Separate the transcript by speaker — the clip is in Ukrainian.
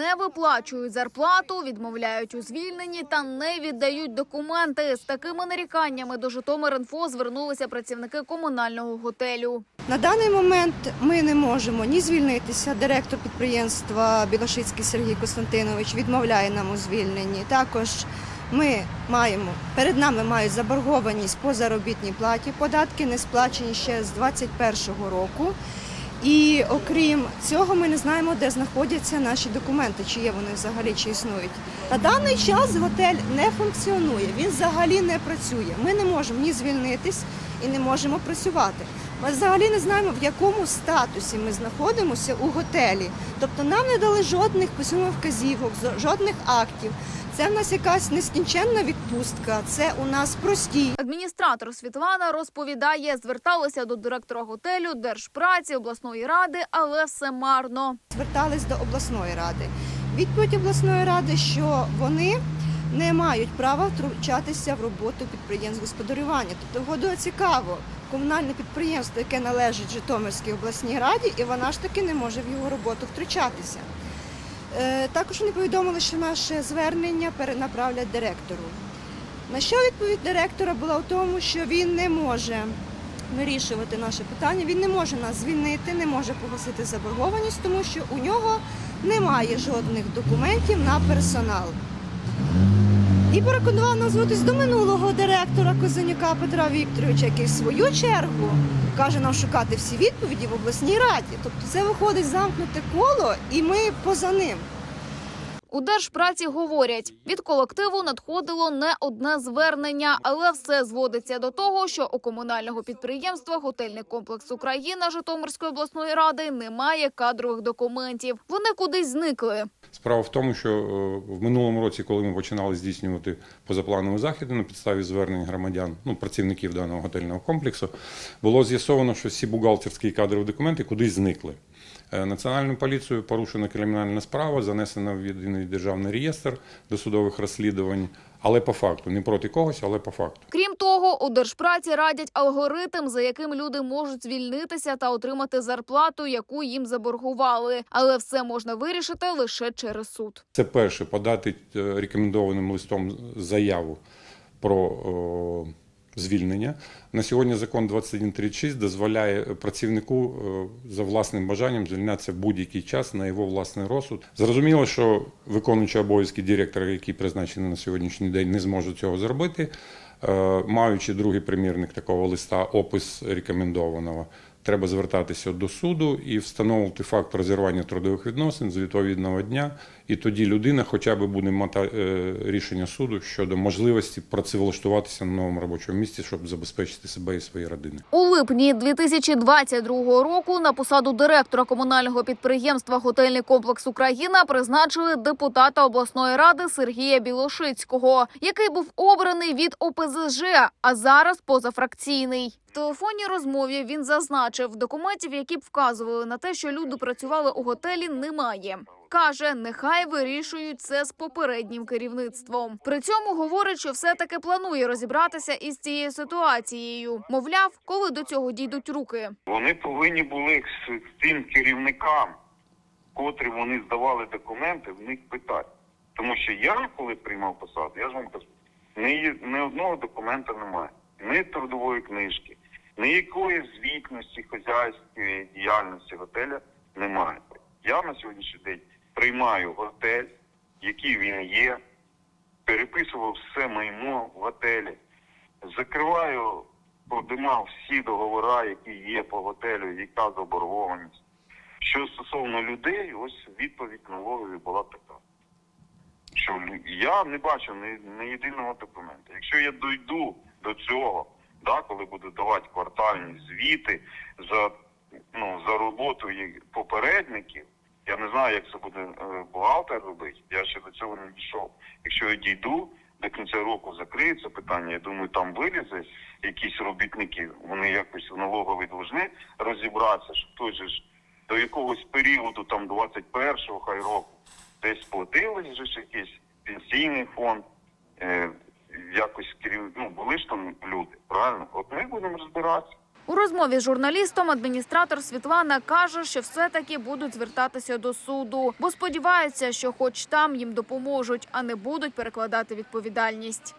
Speaker 1: не виплачують зарплату, відмовляють у звільненні та не віддають документи. З такими наріканнями до Житомир.Інфо звернулися працівники комунального готелю.
Speaker 2: На даний момент ми не можемо ні звільнитися. Директор підприємства Білошицький Сергій Костянтинович відмовляє нам у звільненні. Також ми маємо перед нами мають заборгованість по заробітній платі. Податки не сплачені ще з 2021 року. І окрім цього, ми не знаємо, де знаходяться наші документи, чи є вони взагалі чи існують. На даний час готель не функціонує, він взагалі не працює. Ми не можемо ні звільнитись і не можемо працювати. Ми взагалі не знаємо, в якому статусі ми знаходимося у готелі. Тобто нам не дали жодних письмових вказівок, жодних актів. Це в нас якась нескінченна відпустка. Це у нас прості.
Speaker 1: Адміністратор Світлана розповідає, зверталися до директора готелю, держпраці, обласної ради, але все марно.
Speaker 2: звертались до обласної ради. Відповідь обласної ради, що вони не мають права втручатися в роботу підприємств господарювання. Тобто воно цікаво, комунальне підприємство, яке належить Житомирській обласній раді, і вона ж таки не може в його роботу втручатися. Е, Також вони повідомили, що наше звернення перенаправлять директору. На що відповідь директора була в тому, що він не може вирішувати наше питання, він не може нас звільнити, не може погасити заборгованість, тому що у нього немає жодних документів на персонал. І переконував нас до минулого директора Козенюка Петра Вікторовича, який в свою чергу каже нам шукати всі відповіді в обласній раді. Тобто це виходить замкнуте коло, і ми поза ним.
Speaker 1: У держпраці говорять, від колективу надходило не одне звернення, але все зводиться до того, що у комунального підприємства готельний комплекс Україна Житомирської обласної ради немає кадрових документів. Вони кудись зникли.
Speaker 3: Справа в тому, що е, в минулому році, коли ми починали здійснювати позапланові заходи на підставі звернень громадян, ну працівників даного готельного комплексу, було з'ясовано, що всі бухгалтерські кадрові документи кудись зникли. Е, Національною поліцією порушена кримінальна справа, занесена в єдиний державний реєстр досудових розслідувань, але по факту, не проти когось, але по факту.
Speaker 1: Крім того, у держпраці радять алгоритм, за яким люди можуть звільнитися та отримати зарплату, яку їм заборгували. Але все можна вирішити лише через суд.
Speaker 3: Це перше подати е, рекомендованим листом заяву про звільнення. На сьогодні закон 2136 дозволяє працівнику е, за власним бажанням звільнятися в будь-який час на його власний розсуд. Зрозуміло, що виконуючий обов'язки директора, який призначений на сьогоднішній день, не зможе цього зробити. Е, Маючи другий примірник такого листа, опис рекомендованого, треба звертатися до суду і встановити факт розірвання трудових відносин з відповідного дня. І тоді людина хоча б буде мати е, рішення суду щодо можливості працевлаштуватися на новому робочому місці, щоб забезпечити себе і свої родини.
Speaker 1: У липні 2022 року на посаду директора комунального підприємства Готельний комплекс Україна призначили депутата обласної ради Сергія Білошицького, який був обраний від ОПЗЖ, а зараз позафракційний. В телефонній розмові він зазначив, документів, які б вказували на те, що люди працювали у готелі, немає. Каже, нехай вирішують це з попереднім керівництвом. При цьому говорить, що все таки планує розібратися із цією ситуацією. Мовляв, коли до цього дійдуть руки.
Speaker 4: Вони повинні були з тим керівникам, котрі вони здавали документи, в них питати. Тому що я, коли приймав посаду, я ж вам кажу, ні, ні одного документа немає, ні трудової книжки, ніякої звітності хазяйської діяльності готеля немає. Я на сьогоднішній день приймаю готель, який він є, переписував все майно в готелі, закриваю, продимав всі договори, які є по готелю, яка заборгованість. Що стосовно людей, ось відповідь налогові була така. Що я не бачу ні, ні єдиного документа. Якщо я дойду до цього, да, коли буду давати квартальні звіти за, ну, за роботу попередників, я не знаю, як це буде е, бухгалтер робити. Я ще до цього не дійшов. Якщо я дійду, до кінця року закриється питання, я думаю, там вилізе якісь робітники, вони якось в налогові повинні розібратися, що той же ж до якогось періоду, там 21-го хай року, десь платили же якийсь пенсійний фонд, е, якось керів... ну, були ж там люди, правильно? От ми будемо розбиратися.
Speaker 1: У розмові з журналістом адміністратор Світлана каже, що все-таки будуть звертатися до суду, бо сподіваються, що хоч там їм допоможуть, а не будуть перекладати відповідальність.